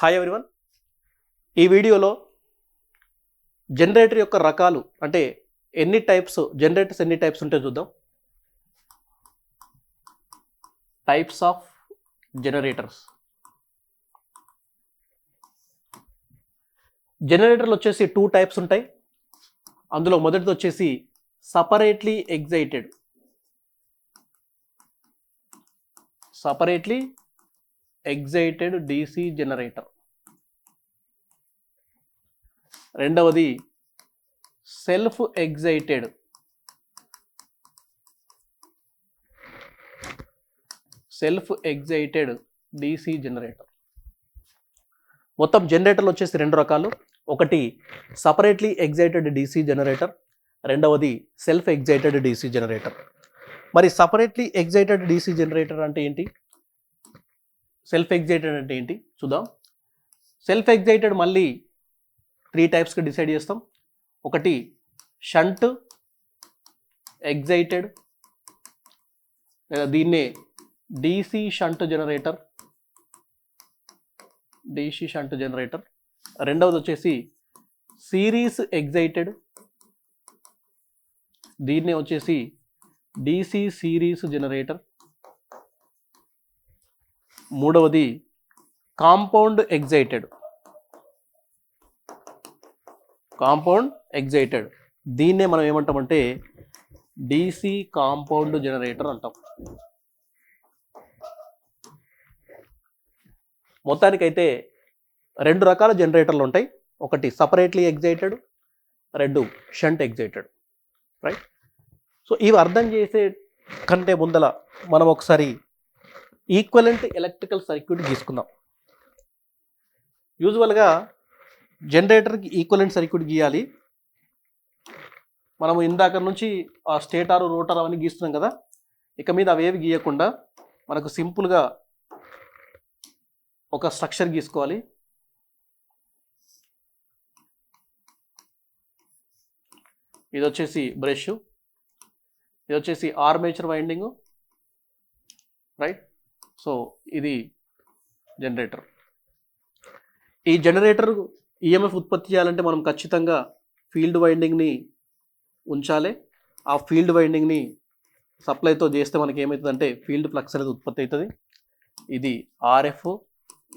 Hi everyone ఈ వీడియోలో generator యొక్క రకాలు అంటే ఎన్ని టైప్స్ జనరేటర్స్ ఎన్ని టైప్స్ ఉంటాయో చూద్దాం. టైప్స్ ఆఫ్ జనరేటర్స్ జనరేటర్లు వచ్చేసి టూ టైప్స్ ఉంటాయి. అందులో మొదటిది వచ్చేసి separately excited separately excited DC generator. రెండవది self excited. Self excited DC generator. మొత్తం జనరేటర్లు వచ్చేసి రెండు రకాలు. ఒకటి సపరేట్లీ ఎగ్జైటెడ్ డీసీ జనరేటర్. రెండవది సెల్ఫ్ ఎగ్జైటెడ్ డీసీ జనరేటర్. మరి సపరేట్లీ ఎగ్జైటెడ్ డీసీ జనరేటర్ అంటే ఏంటి? సెల్ఫ్ ఎగ్జైటెడ్ అంటే ఏంటి? చూద్దాం. సెల్ఫ్ ఎగ్జైటెడ్ మళ్ళీ త్రీ టైప్స్కి డిసైడ్ చేస్తాం. ఒకటి షంట్ ఎగ్జైటెడ్ లేదా దీన్నే DC shunt generator DC shunt generator రెండవది వచ్చేసి సిరీస్ ఎగ్జైటెడ్ దీన్నే వచ్చేసి డీసీ సిరీస్ జనరేటర్ మూడవది కాంపౌండ్ ఎగ్జైటెడ్. Compound excited. దీన్నే మనం ఏమంటామంటే డీసీ కాంపౌండ్ జనరేటర్ అంటాం. మొత్తానికైతే రెండు రకాల జనరేటర్లు ఉంటాయి. ఒకటి సపరేట్లీ ఎగ్జైటెడ్ రెండు షంట్ ఎగ్జైటెడ్. రైట్? సో ఇవి అర్థం చేసే కంటే ముందల మనం ఒకసారి ఈక్వలెంట్ ఎలక్ట్రికల్ సర్క్యూట్ గీసుకుందాం. యూజువల్గా జనరేటర్కి ఈక్వలెంట్ సర్క్యూట్ గీయాలి. మనము ఇందాక నుంచి ఆ స్టేటార్ రోటర్ అవన్నీ గీస్తున్నాం కదా. ఇక మీద అవేవి గీయకుండా మనకు సింపుల్గా ఒక స్ట్రక్చర్ గీసుకోవాలి. ఇది వచ్చేసి బ్రష్. ఇది వచ్చేసి ఆర్మేచర్ వైండింగ్. రైట్? సో ఇది జనరేటర్. ఈ జనరేటర్ ఈఎంఎఫ్ ఉత్పత్తి చేయాలంటే మనం ఖచ్చితంగా ఫీల్డ్ వైండింగ్ని ఉంచాలి. ఆ ఫీల్డ్ వైండింగ్ని సప్లైతో చేస్తే మనకి ఏమవుతుందంటే ఫీల్డ్ ఫ్లక్స్ అనేది ఉత్పత్తి అవుతుంది. ఇది ఆర్ఎఫ్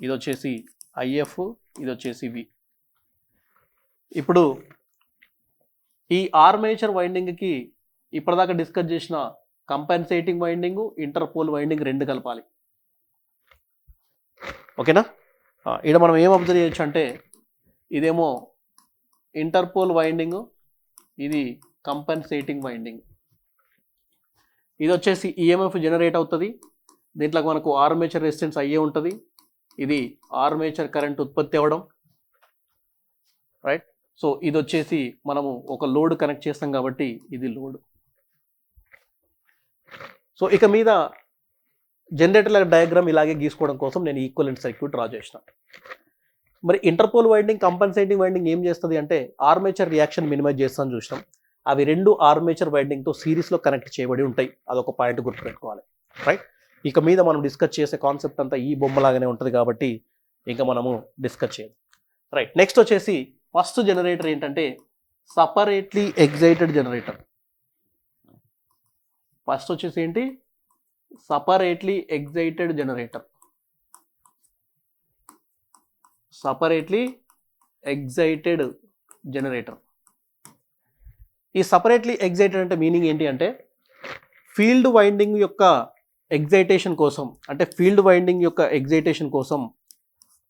ఇది వచ్చేసి ఐఎఫ్ ఇది వచ్చేసి వి ఇప్పుడు ఈ ఆర్మేచర్ వైండింగ్కి ఇప్పటిదాకా డిస్కస్ చేసిన కంపెన్సేటింగ్ వైండింగ్ ఇంటర్పోల్ వైండింగ్ రెండు కలపాలి. ఓకేనా? ఇక్కడ మనం ఏం అబ్జర్వ్ చేయొచ్చు అంటే ఇదేమో ఇంటర్పోల్ వైండింగ్ ఇది కంపెన్సేటింగ్ వైండింగ్ ఇది వచ్చేసి ఈఎంఎఫ్ జనరేట్ అవుతుంది. దీంట్లో మనకు ఆర్మేచర్ రెసిస్టెన్స్ అయ్యే ఉంటుంది. ఇది ఆర్మేచర్ కరెంట్ ఉత్పత్తి అవ్వడం. రైట్ సో ఇది వచ్చేసి మనము ఒక లోడ్ కనెక్ట్ చేస్తాం కాబట్టి ఇది లోడ్. సో ఇక మీద జనరేటర్ల డయాగ్రామ్ ఇలాగే గీసుకోవడం కోసం నేను ఈక్వలెంట్ సర్క్యూట్ డ్రా చేసిన. మరి ఇంటర్పోల్ వైండింగ్ కంపన్సేటింగ్ వైండింగ్ ఏం చేస్తుంది అంటే ఆర్మేచర్ రియాక్షన్ మినిమైజ్ చేస్తాను చూసినాం. అవి రెండు ఆర్మేచర్ వైండింగ్తో సిరీస్లో కనెక్ట్ చేయబడి ఉంటాయి. అదొక పాయింట్ గుర్తుపెట్టుకోవాలి. రైట్? ఇక మీద మనం డిస్కస్ చేసే కాన్సెప్ట్ అంతా ఈ బొమ్మలాగానే ఉంటుంది కాబట్టి ఇంకా మనము డిస్కస్ చేయాలి రైట్? నెక్స్ట్ వచ్చేసి ఫస్ట్ జనరేటర్ ఏంటంటే సపరేట్లీ ఎగ్జైటెడ్ జనరేటర్. ఫస్ట్ వచ్చేసి ఏంటి? Separately excited generator. Separately excited generator. ఈ సపరేట్లీ ఎగ్జైటెడ్ అంటే మీనింగ్ ఏంటి అంటే ఫీల్డ్ వైండింగ్ యొక్క ఎగ్జైటేషన్ కోసం అంటే ఫీల్డ్ వైండింగ్ యొక్క ఎగ్జైటేషన్ కోసం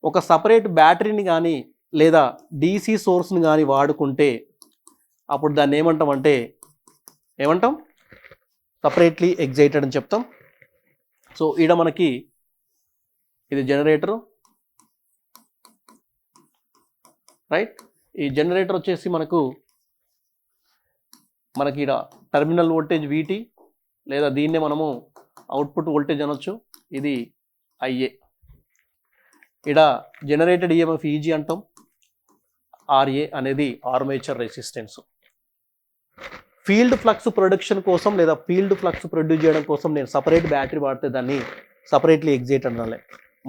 ఒక సపరేట్ బ్యాటరీని కానీ లేదా డీసీ సోర్స్ని కానీ వాడుకుంటే అప్పుడు దాన్ని ఏమంటాం అంటే ఏమంటాం? సపరేట్లీ ఎగ్జైటెడ్ అని చెప్తాం. సో ఈడ మనకి ఇది జనరేటరు రైట్ ఈ జనరేటర్ వచ్చేసి మనకు మనకి ఈడ టెర్మినల్ వోల్టేజ్ వీటి లేదా దీన్నే మనము అవుట్పుట్ వోల్టేజ్ అనొచ్చు. ఇది ఐఏ ఇడ జనరేటెడ్ ఈఎంఎఫ్ ఈజీ అంటాం. ఆర్ఏ అనేది armature resistance field flux production కోసం లేదా ఫీల్డ్ ఫ్లక్స్ ప్రొడ్యూస్ చేయడం కోసం నేను సపరేట్ బ్యాటరీ వాడితే దాన్ని సపరేట్లీ ఎగ్జైట్ అనాలి.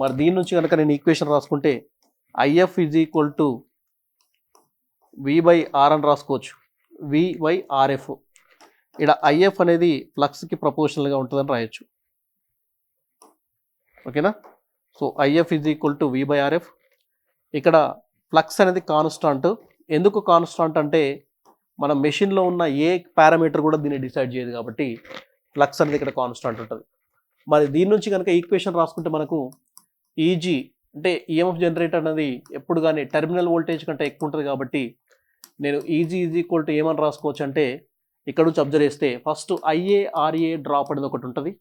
మరి దీని నుంచి కనుక నేను ఈక్వేషన్ రాసుకుంటే IF is equal to V by R అని రాసుకోవచ్చు. V by RF. ఇక్కడ ఐఎఫ్ అనేది ఫ్లక్స్కి ప్రపోర్షనల్గా ఉంటుందని రాయొచ్చు. ఓకేనా? So IF is equal to V by RF. ఇక్కడ ఫ్లక్స్ అనేది కాన్స్టాంట్. ఎందుకు కాన్స్టాంట్ అంటే మన మెషిన్లో ఉన్న ఏ పారామీటర్ కూడా దీన్ని డిసైడ్ చేయదు కాబట్టి ఫ్లక్స్ అనేది ఇక్కడ కాన్స్టాంట్ ఉంటుంది. మరి దీని నుంచి కనుక ఈక్వేషన్ రాసుకుంటే మనకు ఈజీ అంటే ఈఎంఎఫ్ జనరేటర్ అనేది ఎప్పుడు కానీ టెర్మినల్ వోల్టేజ్ కంటే ఎక్కువ ఉంటుంది కాబట్టి నేను ఈజీ ఈజీ ఈక్వల్ టు ఏమని రాసుకోవచ్చు అంటే ఇక్కడ నుంచి అబ్జర్వ్ చేస్తే ఫస్ట్ ఐఏఆర్ఏ డ్రాప్ అనేది ఒకటి ఉంటుంది.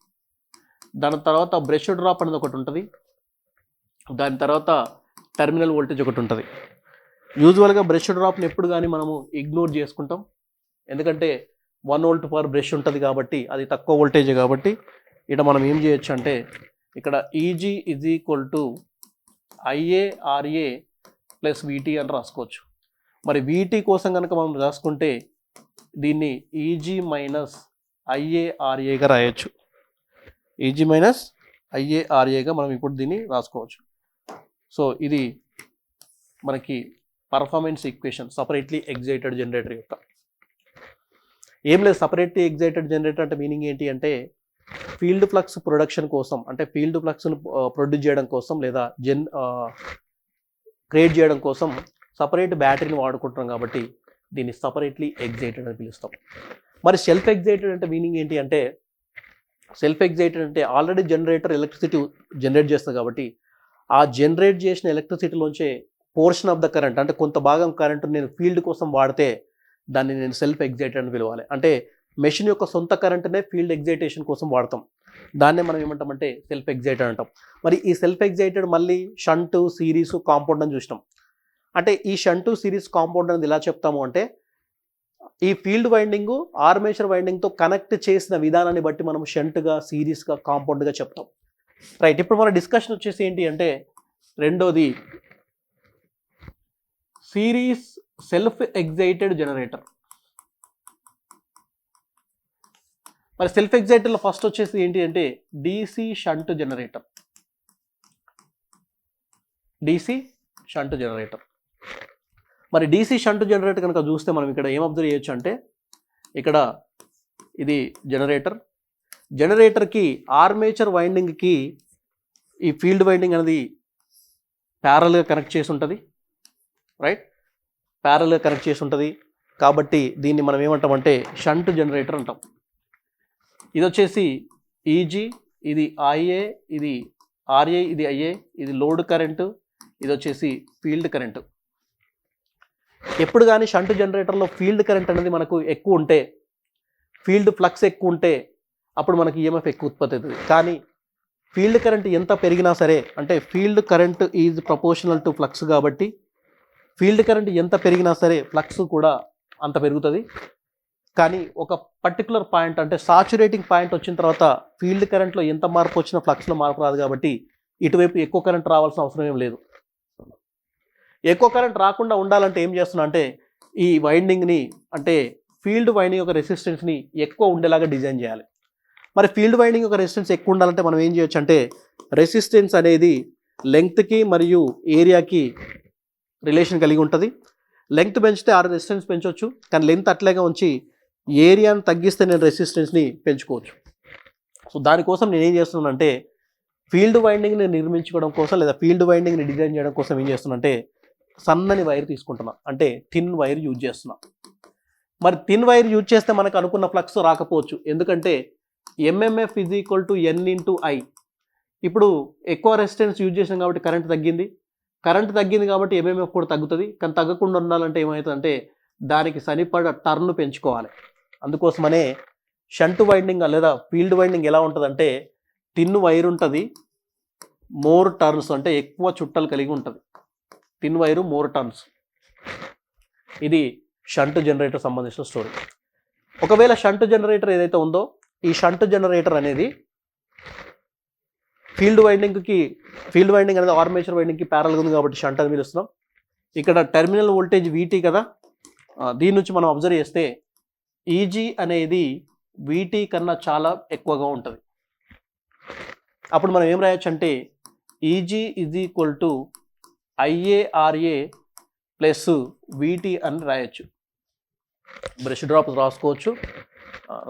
దాని తర్వాత బ్రష్ డ్రాప్ అనేది ఒకటి ఉంటుంది. దాని తర్వాత టెర్మినల్ వోల్టేజ్ ఒకటి ఉంటుంది. యూజువల్గా బ్రష్ డ్రాప్ని ఎప్పుడు కానీ మనము ఇగ్నోర్ చేసుకుంటాం. ఎందుకంటే వన్ వోల్ట్ పర్ బ్రష్ ఉంటుంది కాబట్టి అది తక్కువ వోల్టేజ్ కాబట్టి ఇక్కడ మనం ఏం చేయొచ్చు అంటే ఇక్కడ EG is equal to IA RA plus VT అని రాసుకోవచ్చు. మరి వీటీ కోసం కనుక మనం రాసుకుంటే దీన్ని ఈజీ మైనస్ ఐఏఆర్ఏగా రాయొచ్చు. ఈజీ మైనస్ ఐఏఆర్ఏగా మనం ఇప్పుడు దీన్ని రాసుకోవచ్చు. సో ఇది మనకి performance equation separately excited generator యొక్క. ఏం లేదు సపరేట్లీ ఎగ్జైటెడ్ జనరేటర్ అంటే మీనింగ్ ఏంటి అంటే ఫీల్డ్ ఫ్లక్స్ ప్రొడక్షన్ కోసం అంటే ఫీల్డ్ ఫ్లక్స్ను ప్రొడ్యూస్ చేయడం కోసం లేదా జన్ క్రియేట్ చేయడం కోసం సపరేట్ బ్యాటరీని వాడుకుంటున్నాం కాబట్టి దీన్ని సపరేట్లీ ఎగ్జైటెడ్ అని పిలుస్తాం. మరి సెల్ఫ్ ఎగ్జైటెడ్ అంటే మీనింగ్ ఏంటి అంటే సెల్ఫ్ ఎగ్జైటెడ్ అంటే ఆల్రెడీ జనరేటర్ ఎలక్ట్రిసిటీ జనరేట్ చేస్తుంది కాబట్టి ఆ జనరేట్ చేసిన ఎలక్ట్రిసిటీలోంచే పోర్షన్ ఆఫ్ ద కరెంట్ అంటే కొంత భాగం కరెంటు నేను ఫీల్డ్ కోసం వాడితే దాన్ని నేను సెల్ఫ్ ఎగ్జైటెడ్ అని పిలవాలి. అంటే మెషిన్ యొక్క సొంత కరెంట్నే ఫీల్డ్ ఎగ్జైటేషన్ కోసం వాడతాం. దాన్నే మనం ఏమంటామంటే సెల్ఫ్ ఎగ్జైటెడ్ అంటాం. మరి ఈ సెల్ఫ్ ఎగ్జైటెడ్ మళ్ళీ షంట్ సిరీస్ కాంపౌండ్ అని చూసినాం. అంటే ఈ షంటు సిరీస్ కాంపౌండ్ అనేది ఎలా చెప్తాము అంటే ఈ ఫీల్డ్ వైండింగ్ ఆర్మేచర్ వైండింగ్తో కనెక్ట్ చేసిన విధానాన్ని బట్టి మనం షంట్గా సిరీస్గా కాంపౌండ్గా చెప్తాం. రైట్ ఇప్పుడు మన డిస్కషన్ వచ్చేసి ఏంటి అంటే రెండోది సిరీస్ సెల్ఫ్ ఎగ్జైటెడ్ జనరేటర్. మరి సెల్ఫ్ ఎగ్జైటెడ్లో ఫస్ట్ వచ్చేసి ఏంటి అంటే DC shunt generator. DC shunt generator. మరి డీసీ షంట్ జనరేటర్ కనుక చూస్తే మనం ఇక్కడ ఏం అబ్జర్వ్ చేయొచ్చు అంటే ఇక్కడ ఇది జనరేటర్. జనరేటర్కి ఆర్మేచర్ వైండింగ్కి ఈ ఫీల్డ్ వైండింగ్ అనేది ప్యారల్గా కనెక్ట్ చేసి ఉంటుంది. రైట్ ప్యారల్గా కనెక్ట్ చేసి ఉంటుంది. కాబట్టి దీన్ని మనం ఏమంటామంటే షంట్ జనరేటర్ అంటాం. ఇది వచ్చేసి ఈజీ ఇది ఐఏ ఇది ఆర్ఏ ఇది ఐఏ ఇది లోడ్ కరెంటు ఇది వచ్చేసి ఫీల్డ్ కరెంటు. ఎప్పుడు కానీ షంట్ జనరేటర్లో ఫీల్డ్ కరెంట్ అనేది మనకు ఎక్కువ ఉంటే ఫీల్డ్ ఫ్లక్స్ ఎక్కువ ఉంటే అప్పుడు మనకి ఈఎంఎఫ్ ఎక్కువ ఉత్పత్తి అవుతుంది. కానీ ఫీల్డ్ కరెంట్ ఎంత పెరిగినా సరే అంటే field current is proportional to flux కాబట్టి ఫీల్డ్ కరెంట్ ఎంత పెరిగినా సరే ఫ్లక్స్ కూడా అంత పెరుగుతుంది. కానీ ఒక పర్టికులర్ పాయింట్ అంటే సాచురేటింగ్ పాయింట్ వచ్చిన తర్వాత ఫీల్డ్ కరెంట్లో ఎంత మార్పు వచ్చినా ఫ్లక్స్లో మార్పు రాదు కాబట్టి ఇటువైపు ఎక్కువ కరెంట్ రావాల్సిన అవసరం ఏం లేదు. ఎక్కువ కరెంట్ రాకుండా ఉండాలంటే ఏం చేస్తున్నా అంటే ఈ వైండింగ్ని అంటే ఫీల్డ్ వైండింగ్ యొక్క రెసిస్టెన్స్ని ఎక్కువ ఉండేలాగా డిజైన్ చేయాలి. మరి ఫీల్డ్ వైండింగ్ యొక్క రెసిస్టెన్స్ ఎక్కువ ఉండాలంటే మనం ఏం చేయొచ్చు అంటే రెసిస్టెన్స్ అనేది లెంగ్త్కి మరియు ఏరియాకి రిలేషన్ కలిగి ఉంటుంది. లెంగ్త్ పెంచితే ఆ రెసిస్టెన్స్ పెంచవచ్చు కానీ లెంగ్త్ అట్లాగే ఉంచి ఏరియాని తగ్గిస్తే నేను రెసిస్టెన్స్ని పెంచుకోవచ్చు. సో దానికోసం నేను ఏం చేస్తున్నానంటే ఫీల్డ్ వైండింగ్ని నిర్మించుకోవడం కోసం లేదా ఫీల్డ్ వైండింగ్ని డిజైన్ చేయడం కోసం ఏం చేస్తున్నానంటే సన్నని వైర్ తీసుకుంటున్నా. అంటే థిన్ వైర్ యూజ్ చేస్తున్నా. మరి థిన్ వైర్ యూజ్ చేస్తే మనకు అనుకున్న ఫ్లక్స్ రాకపోవచ్చు. ఎందుకంటే MMF is equal to N into I ఇప్పుడు ఎక్కువ రెసిస్టెన్స్ యూజ్ చేసాం కాబట్టి కరెంట్ తగ్గింది. కరెంట్ తగ్గింది కాబట్టి ఎంఎంఎఫ్ కూడా తగ్గుతుంది. కానీ తగ్గకుండా ఉండాలంటే ఏమవుతుందంటే దానికి సరిపడ టర్న్ పెంచుకోవాలి. అందుకోసమనే షంట్ వైండింగ్ లేదా ఫీల్డ్ వైండింగ్ ఎలా ఉంటుందంటే టిన్ వైర్ ఉంటుంది మోర్ టర్న్స్ అంటే ఎక్కువ చుట్టలు కలిగి ఉంటుంది. Thin wire more turns. ఇది షంట్ జనరేటర్ సంబంధించిన స్టోరీ. ఒకవేళ షంట్ జనరేటర్ ఏదైతే ఉందో ఈ షంట్ జనరేటర్ అనేది ఫీల్డ్ వైండింగ్కి ఫీల్డ్ వైండింగ్ అనేది ఆర్మేచర్ వైండింగ్కి ప్యారల్గా ఉంది కాబట్టి షంట్ అని పిలుస్తున్నాం ఇక్కడ టెర్మినల్ వోల్టేజ్ వీటీ కదా? దీని నుంచి మనం అబ్జర్వ్ చేస్తే ఈజీ అనేది వీటీ కన్నా చాలా ఎక్కువగా ఉంటుంది. అప్పుడు మనం ఏం రాయొచ్చు అంటే EG is equal to IA RA plus VT అని రాయొచ్చు. బ్రష్ డ్రాప్స్ రాసుకోవచ్చు.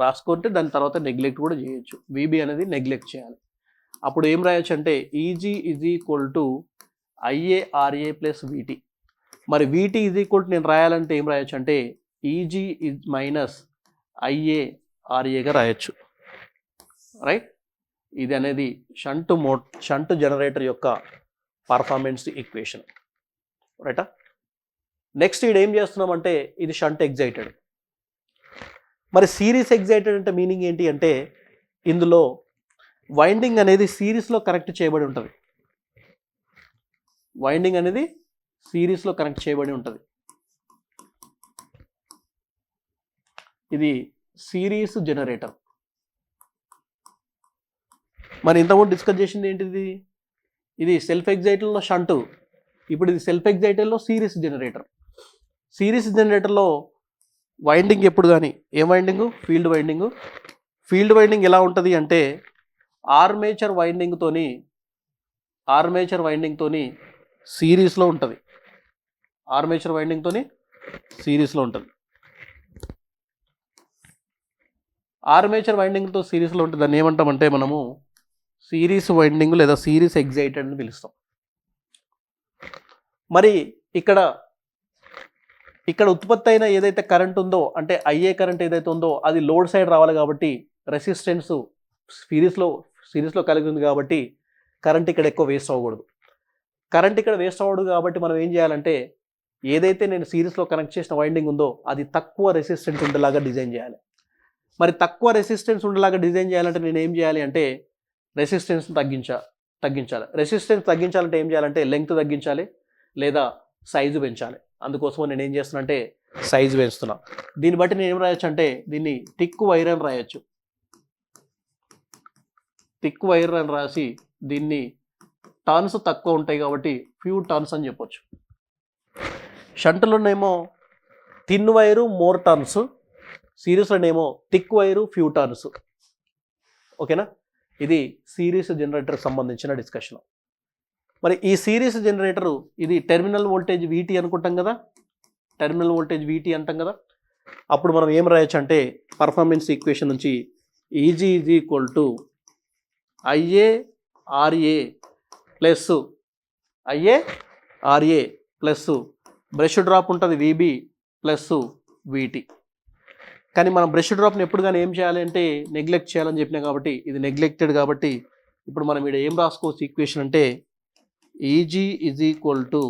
రాసుకుంటే దాని తర్వాత నెగ్లెక్ట్ కూడా చేయొచ్చు. వీబీ అనేది నెగ్లెక్ట్ చేయాలి. అప్పుడు ఏం రాయొచ్చు అంటే EG is equal to IA RA plus VT మరి వీటి ఈజ్ ఈక్వల్ టు నేను రాయాలంటే ఏం రాయొచ్చు అంటే ఈజీ ఇజ్ మైనస్ ఐఏఆర్ఏగా రాయొచ్చు. రైట్ ఇది అనేది షంట్ మో షంట్ జనరేటర్ యొక్క పర్ఫార్మెన్స్ ఈక్వేషన్ రైటా నెక్స్ట్ ఇది ఏం చేస్తున్నామంటే ఇది షంట్ ఎగ్జైటెడ్ మరి సిరీస్ ఎగ్జైటెడ్ అంటే మీనింగ్ ఏంటి అంటే ఇందులో వైండింగ్ అనేది సిరీస్లో కనెక్ట్ చేయబడి ఉంటుంది. వైండింగ్ అనేది సిరీస్లో కనెక్ట్ చేయబడి ఉంటుంది. ఇది సిరీస్ జనరేటర్ మరి ఇంతకుముందు డిస్కస్ చేసింది ఏంటిది? ఇది సెల్ఫ్ ఎగ్జైటల్లో షంటు ఇప్పుడు ఇది సెల్ఫ్ ఎగ్జైటల్లో సిరీస్ జనరేటర్ సిరీస్ జనరేటర్లో వైండింగ్ ఎప్పుడు కానీ ఏ winding field winding field winding ఎలా ఉంటుంది అంటే ఆర్మేచర్ వైండింగ్తోని ఆర్మేచర్ వైండింగ్తోని సిరీస్లో ఉంటుంది. ఆర్మేచర్ వైండింగ్తోని సిరీస్లో ఉంటుంది. ఆర్మేచర్ వైండింగ్తో సిరీస్లో ఉంటుంది దాన్ని ఏమంటామంటే మనము సిరీస్ వైండింగ్ లేదా సిరీస్ ఎగ్జైటెడ్ అని పిలుస్తాం. మరి ఇక్కడ ఇక్కడ ఉత్పత్తి అయిన ఏదైతే కరెంట్ ఉందో అంటే అయ్యే కరెంట్ ఏదైతే ఉందో అది లోడ్ సైడ్ రావాలి కాబట్టి రెసిస్టెన్స్ సిరీస్లో సిరీస్లో కలిగి ఉంది కాబట్టి కరెంట్ ఇక్కడ ఎక్కువ వేస్ట్ అవ్వకూడదు. కరెంట్ ఇక్కడ వేస్ట్ అవ్వదు కాబట్టి మనం ఏం చేయాలంటే ఏదైతే నేను సిరీస్లో కనెక్ట్ చేసిన వైండింగ్ ఉందో అది తక్కువ రెసిస్టెన్స్ ఉండేలాగా డిజైన్ చేయాలి. మరి తక్కువ రెసిస్టెన్స్ ఉండేలాగా డిజైన్ చేయాలంటే నేను ఏం చేయాలి అంటే రెసిస్టెన్స్ తగ్గించా తగ్గించాలి. రెసిస్టెన్స్ తగ్గించాలంటే ఏం చేయాలంటే లెంగ్త్ తగ్గించాలి లేదా సైజు పెంచాలి. అందుకోసం నేను ఏం చేస్తున్నా అంటే సైజు పెంచుతున్నా. దీన్ని బట్టి నేను ఏం రాయొచ్చు అంటే దీన్ని టిక్ వైర్ అని రాయొచ్చు. థిక్ వైర్ అని రాసి దీన్ని టర్న్స్ తక్కువ ఉంటాయి కాబట్టి ఫ్యూ టర్న్స్ అని చెప్పొచ్చు. షంటులోనేమో థిన్ వైరు మోర్ టర్న్స్. సిరీస్లోనేమో థిక్ వైరు ఫ్యూ టర్న్స్. ఓకేనా? ఇది సిరీస్ జనరేటర్కి సంబంధించిన డిస్కషన్. మరి ఈ సిరీస్ జనరేటరు ఇది టెర్మినల్ వోల్టేజ్ వీటీ అనుకుంటాం కదా? టెర్మినల్ వోల్టేజ్ వీటీ అంటాం కదా? అప్పుడు మనం ఏం రాయొచ్చు అంటే పర్ఫార్మెన్స్ ఈక్వేషన్ నుంచి EG is equal to IA RA plus IA RA plus brush drop ఉంటుంది విబి ప్లస్ విటి. కానీ మనం బ్రష్ డ్రాప్ని ఎప్పుడు కానీ ఏం చేయాలి అంటే నెగ్లెక్ట్ చేయాలని చెప్పినా కాబట్టి ఇది నెగ్లెక్టెడ్ కాబట్టి ఇప్పుడు మనం ఇక్కడ ఏం రాసుకోవచ్చు ఈక్వేషన్ అంటే EG is equal to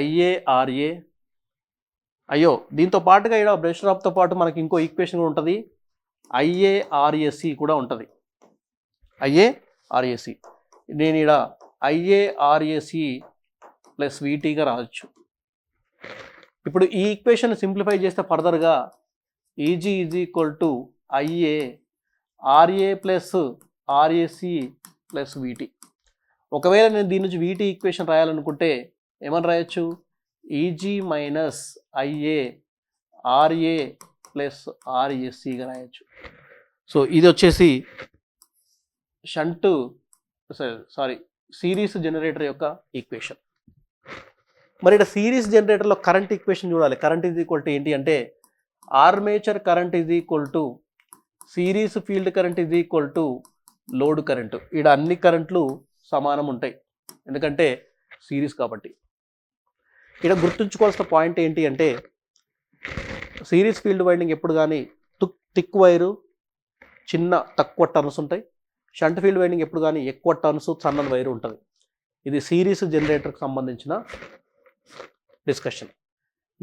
IA RA అయ్యో దీంతో పాటుగా ఇక్కడ బ్రష్ డ్రాప్తో పాటు మనకి ఇంకో ఈక్వేషన్ కూడా ఉంటుంది. ఐఏఆర్ఎస్సి కూడా ఉంటుంది. ఐఏఆర్ఏసి. నేను ఇక్కడ ఐఏఆర్ఏసి ప్లస్ వీటీగా రావచ్చు ఇప్పుడు ఈ ఈక్వేషన్ సింప్లిఫై చేస్తే ఫర్దర్గా EG is equal to IA RA plus RAC plus VT. ఒకవేళ నేను దీని నుంచి వీటీ ఈక్వేషన్ రాయాలనుకుంటే ఏమని రాయొచ్చు? EG minus IA RA plus ఆర్ఏసీగా రాయొచ్చు. సో ఇది వచ్చేసి షంట్ సారీ సిరీస్ జనరేటర్ యొక్క ఈక్వేషన్. మరి ఇక్కడ సిరీస్ జనరేటర్లో కరెంట్ ఈక్వేషన్ చూడాలి. కరెంట్ ఈజ్ ఈక్వల్ టు ఏంటి అంటే armature current is equal to series field current is equal to load current. ఇక్కడ అన్ని కరెంట్లు సమానం ఉంటాయి. ఎందుకంటే సిరీస్ కాబట్టి. ఇక్కడ గుర్తుంచుకోవాల్సిన పాయింట్ ఏంటి అంటే సిరీస్ ఫీల్డ్ వైండింగ్ ఎప్పుడు కానీ తుక్ థిక్ వైరు చిన్న తక్కువ టర్న్స్ ఉంటాయి. షంట్ ఫీల్డ్ వైండింగ్ ఎప్పుడు కానీ ఎక్కువ టర్న్స్ సన్నని వైర్ ఉంటుంది. ఇది సిరీస్ జనరేటర్కి సంబంధించిన డిస్కషన్.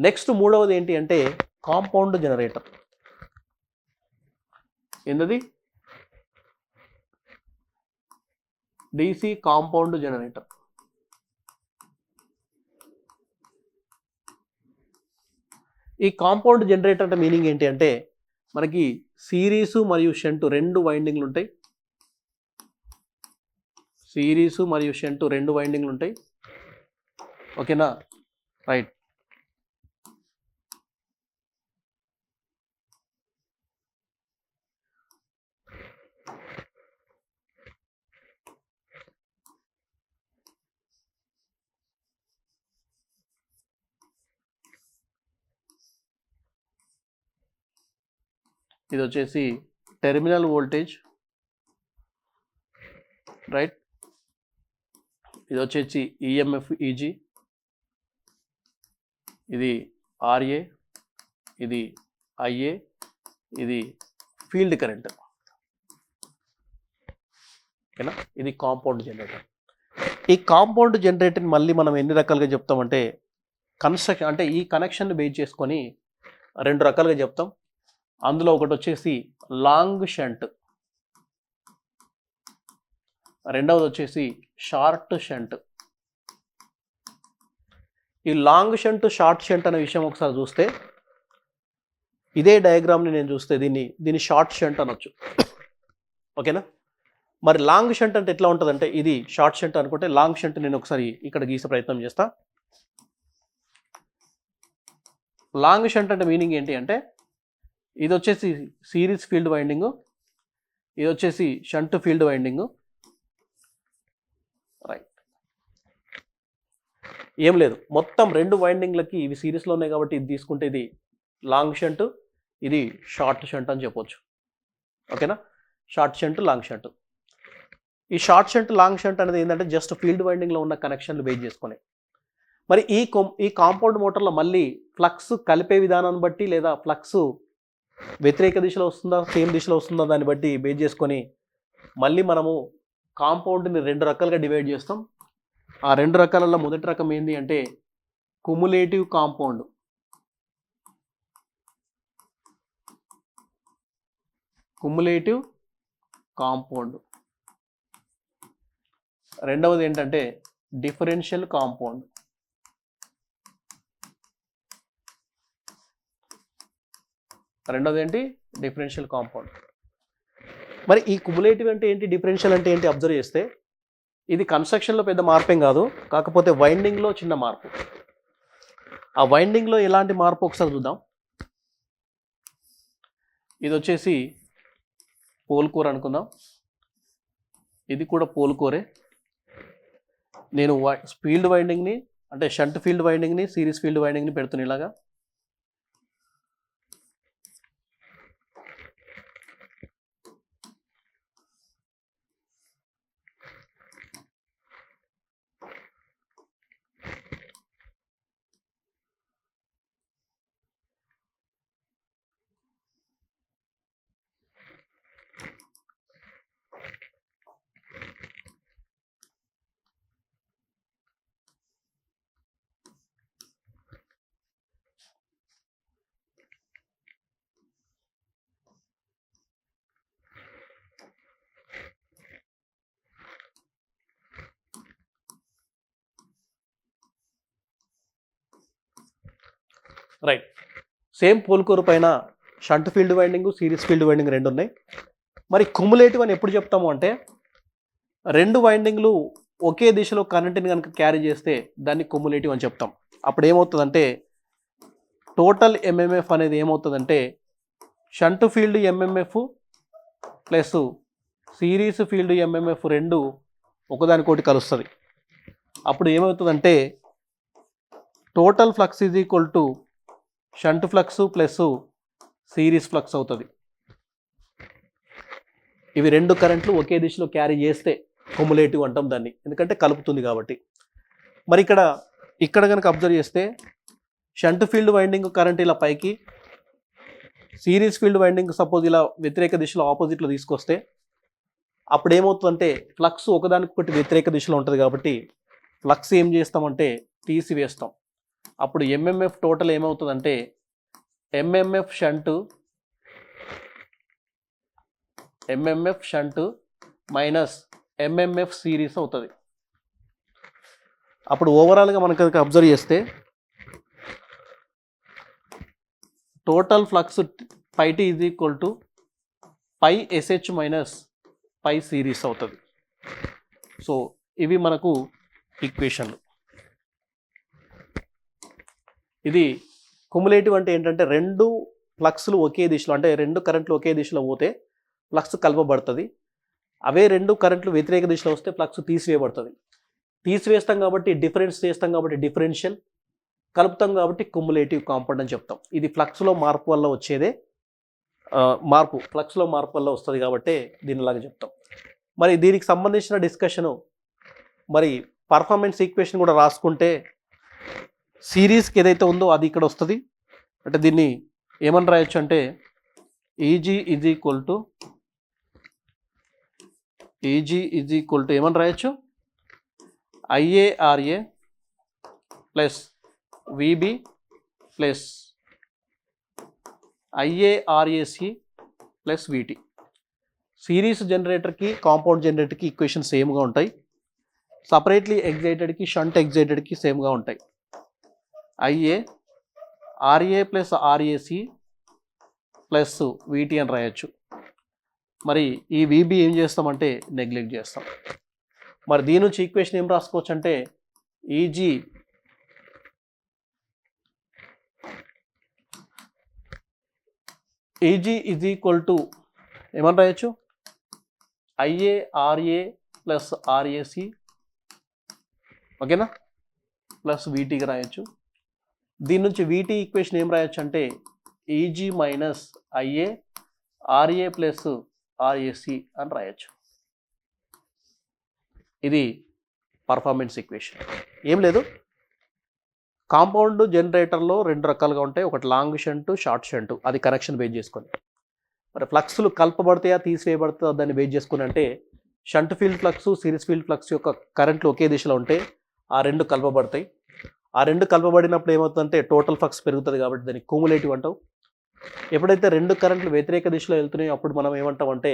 నెక్స్ట్ మూడవది ఏంటి అంటే కాంపౌండ్ జనరేటర్. ఏంటది డిసి కాంపౌండ్ జనరేటర్. ఈ కాంపౌండ్ జనరేటర్ అంటే మీనింగ్ ఏంటి అంటే మనకి సిరీసు మరియు షంటు రెండు వైండింగ్లు ఉంటాయి. సిరీస్ మరియు షంటు రెండు వైండింగ్లు ఉంటాయి. ఓకేనా? రైట్. ఇది వచ్చేసి టెర్మినల్ వోల్టేజ్. రైట్. ఇది వచ్చేసి ఈఎంఎఫ్ ఈజీ ఇది ఆర్ఏ ఇది ఐఏ ఇది ఫీల్డ్ కరెంట్. ఓకేనా? ఇది కాంపౌండ్ జనరేటర్. ఈ కాంపౌండ్ జనరేటర్ని మళ్ళీ మనం ఎన్ని రకాలుగా చెప్తామంటే కన్స్ట్రక్షన్ అంటే ఈ కనెక్షన్ బేస్ చేసుకొని రెండు రకాలుగా చెప్తాం. అందులో ఒకటి వచ్చేసి లాంగ్ షంట్. రెండవది వచ్చేసి షార్ట్ షంట్. ఈ లాంగ్ షంట్ షార్ట్ షంట్ అనే విషయం ఒకసారి చూస్తే ఇదే డయాగ్రామ్ని నేను చూస్తే దీన్ని దీన్ని షార్ట్ షంట్ అనొచ్చు. ఓకేనా? మరి లాంగ్ షంట్ అంటే ఎట్లా ఉంటుందంటే ఇది షార్ట్ షంట్ అనుకుంటే లాంగ్ షంట్ నేను ఒకసారి ఇక్కడ గీసే ప్రయత్నం చేస్తా. లాంగ్ షంట్ అంటే మీనింగ్ ఏంటి అంటే ఇది వచ్చేసి సిరీస్ ఫీల్డ్ వైండింగ్ ఇది వచ్చేసి షంట్ ఫీల్డ్ వైండింగ్ రైట్ ఏం లేదు. మొత్తం రెండు వైండింగ్లకి ఇవి సిరీస్లో ఉన్నాయి కాబట్టి ఇది తీసుకుంటే ఇది లాంగ్ షంట్ ఇది షార్ట్ షంట్ అని చెప్పొచ్చు. ఓకేనా? Short shunt long shunt. ఈ షార్ట్ షంట్ లాంగ్ షంట్ అనేది ఏంటంటే జస్ట్ ఫీల్డ్ వైండింగ్లో ఉన్న కనెక్షన్లు బేస్ చేసుకుని. మరి ఈ ఈ కాంపౌండ్ మోటార్లో మళ్ళీ ఫ్లక్స్ కలిపే విధానాన్ని బట్టి లేదా ఫ్లక్స్ వ్యతిరేక దిశలో వస్తుందా సేమ్ దిశలో వస్తుందా దాన్ని బట్టి బేస్ చేసుకొని మళ్ళీ మనము కాంపౌండ్ని రెండు రకాలుగా డివైడ్ చేస్తాం. ఆ రెండు రకాలలో మొదటి రకం ఏంటి అంటే కుములేటివ్ కాంపౌండ్ కుములేటివ్ కాంపౌండ్ రెండవది ఏంటంటే డిఫరెన్షియల్ కాంపౌండ్ రెండవది ఏంటి? డిఫరెన్షియల్ కాంపౌండ్ మరి ఈ కుములేటివ్ అంటే ఏంటి? డిఫరెన్షియల్ అంటే ఏంటి? అబ్జర్వ్ చేస్తే ఇది కన్స్ట్రక్షన్లో పెద్ద మార్పేం కాదు. కాకపోతే వైండింగ్లో చిన్న మార్పు. ఆ వైండింగ్లో ఎలాంటి మార్పు ఒకసారి చూద్దాం. ఇది వచ్చేసి పోల్కూర అనుకుందాం. ఇది కూడా పోల్కోరే నేను వై ఫీల్డ్ వైండింగ్ని అంటే షంట్ ఫీల్డ్ వైండింగ్ని సిరీస్ ఫీల్డ్ వైండింగ్ని పెడుతున్నా ఇలాగా. రైట్ సేమ్ పోల్కూరు పైన shunt field winding series field winding రెండు ఉన్నాయి. మరి కుములేటివ్ అని ఎప్పుడు చెప్తాము అంటే రెండు వైండింగ్లు ఒకే దిశలో కరెంట్ని కనుక క్యారీ చేస్తే దాన్ని కుములేటివ్ అని చెప్తాం. అప్పుడు ఏమవుతుందంటే టోటల్ ఎంఎంఎఫ్ అనేది ఏమవుతుందంటే shunt field MMF plus series field MMF రెండు ఒకదానికోటి కలుస్తుంది. అప్పుడు ఏమవుతుందంటే total flux is equal to shunt flux plus series flux అవుతుంది. ఇవి రెండు కరెంట్లు ఒకే దిశలో క్యారీ చేస్తే కొములేటివ్ అంటాం దాన్ని. ఎందుకంటే కలుపుతుంది కాబట్టి. మరి ఇక్కడ ఇక్కడ కనుక అబ్జర్వ్ చేస్తే షంట్ ఫీల్డ్ వైండింగ్ కరెంట్ ఇలా పైకి సిరీస్ ఫీల్డ్ వైండింగ్ సపోజ్ ఇలా వ్యతిరేక దిశలో ఆపోజిట్లో తీసుకొస్తే అప్పుడు ఏమవుతుందంటే ఫ్లక్స్ ఒకదానికొకటి వ్యతిరేక దిశలో ఉంటుంది కాబట్టి ఫ్లక్స్ ఏం చేస్తామంటే తీసివేస్తాం. అప్పుడు ఎంఎంఎఫ్ టోటల్ ఏమవుతుందంటే MMF shunt MMF shunt minus MMF series అవుతుంది. అప్పుడు ఓవరాల్గా మనకు కనుక అబ్జర్వ్ చేస్తే total flux phi T is equal to phi SH minus phi series అవుతుంది. సో ఇవి మనకు ఈక్వేషన్లు ఇది కుములేటివ్ అంటే ఏంటంటే రెండు ఫ్లక్స్లు ఒకే దిశలో అంటే రెండు కరెంట్లు ఒకే దిశలో పోతే ఫ్లక్స్ కలపబడుతుంది. అవే రెండు కరెంట్లు వ్యతిరేక దిశలో వస్తే ఫ్లక్స్ తీసివేయబడుతుంది. తీసివేస్తాం కాబట్టి డిఫరెన్స్ చేస్తాం కాబట్టి డిఫరెన్షియల్ కలుపుతాం కాబట్టి కుములేటివ్ కాంపౌండ్ అని చెప్తాం. ఇది ఫ్లక్స్లో మార్పు వల్ల వచ్చేదే మార్పు ఫ్లక్స్లో మార్పు వల్ల వస్తుంది కాబట్టి దీని చెప్తాం. మరి దీనికి సంబంధించిన డిస్కషను మరి పర్ఫార్మెన్స్ ఈక్వేషన్ కూడా రాసుకుంటే సిరీస్కి ఏదైతే ఉందో అది ఇక్కడ వస్తుంది. అంటే దీన్ని ఏమని రాయొచ్చు అంటే EG is equal to EG is equal to ఏమని రాయొచ్చు? IA RA plus VB plus IA RAC plus VT series జనరేటర్కి compound జనరేటర్కి ఈక్వేషన్ సేమ్గా ఉంటాయి. సపరేట్లీ ఎగ్జైటెడ్కి షంట్ ఎగ్జైటెడ్కి సేమ్గా ఉంటాయి. IA RA plus RAC plus VT అని రాయొచ్చు. మరి ఈ వీబీ ఏం చేస్తామంటే నెగ్లెక్ట్ చేస్తాం. మరి దీని నుంచి ఈక్వేషన్ ఏం రాసుకోవచ్చు అంటే EG EG is equal to ఏమని రాయొచ్చు? ఐఏ ఆర్ఏ ప్లస్ ఆర్ఏసి ఓకేనా? ప్లస్ వీటీకి రాయొచ్చు. దీని నుంచి వీటీ ఈక్వేషన్ ఏం రాయొచ్చు అంటే EG minus IA RA plus RAC అని రాయొచ్చు. ఇది పర్ఫార్మెన్స్ ఈక్వేషన్ ఏం లేదు. కాంపౌండ్ జనరేటర్లో రెండు రకాలుగా ఉంటాయి. ఒకటి లాంగ్ షంటు షార్ట్ షంటు అది కనెక్షన్ బేస్ చేసుకొని. మరి ఫ్లక్స్లు కలపబడతాయా తీసివేయబడతాయా దాన్ని బేస్ చేసుకుని అంటే shunt field flux series field flux యొక్క కరెంట్లు ఒకే దిశలో ఉంటే ఆ రెండు కలపబడతాయి. ఆ రెండు కలపబడినప్పుడు ఏమవుతుందంటే టోటల్ ఫ్లక్స్ పెరుగుతుంది కాబట్టి దాన్ని క్యూములేటివ్ అంటావు ఎప్పుడైతే రెండు కరెంట్లు వ్యతిరేక దిశలో వెళ్తున్నాయో అప్పుడు మనం ఏమంటాం అంటే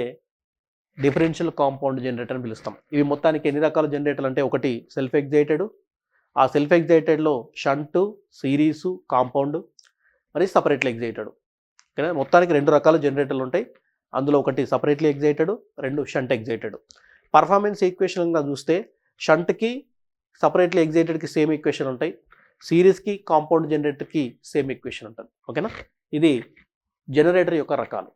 డిఫరెన్షియల్ కాంపౌండ్ జనరేటర్ అని పిలుస్తాం. ఇవి మొత్తానికి ఎన్ని రకాల జనరేటర్లు అంటే ఒకటి సెల్ఫ్ ఎగ్జైటెడ్ ఆ సెల్ఫ్ ఎగ్జైటెడ్లో షంటు సిరీసు కాంపౌండ్ మరి సపరేట్లీ ఎగ్జైటెడ్ ఓకేనా? మొత్తానికి రెండు రకాల జనరేటర్లు ఉంటాయి. అందులో ఒకటి సపరేట్లీ ఎగ్జైటెడ్ రెండు షంట్ ఎగ్జైటెడ్ పర్ఫార్మెన్స్ ఈక్వేషన్గా చూస్తే షంట్కి సపరేట్లీ ఎగ్జైటెడ్కి సేమ్ ఈక్వేషన్ ఉంటాయి. సిరీస్కి కాంపౌండ్ జనరేటర్కి సేమ్ ఈక్వేషన్ ఉంటుంది. ఓకేనా? ఇది జనరేటర్ యొక్క రకాలు.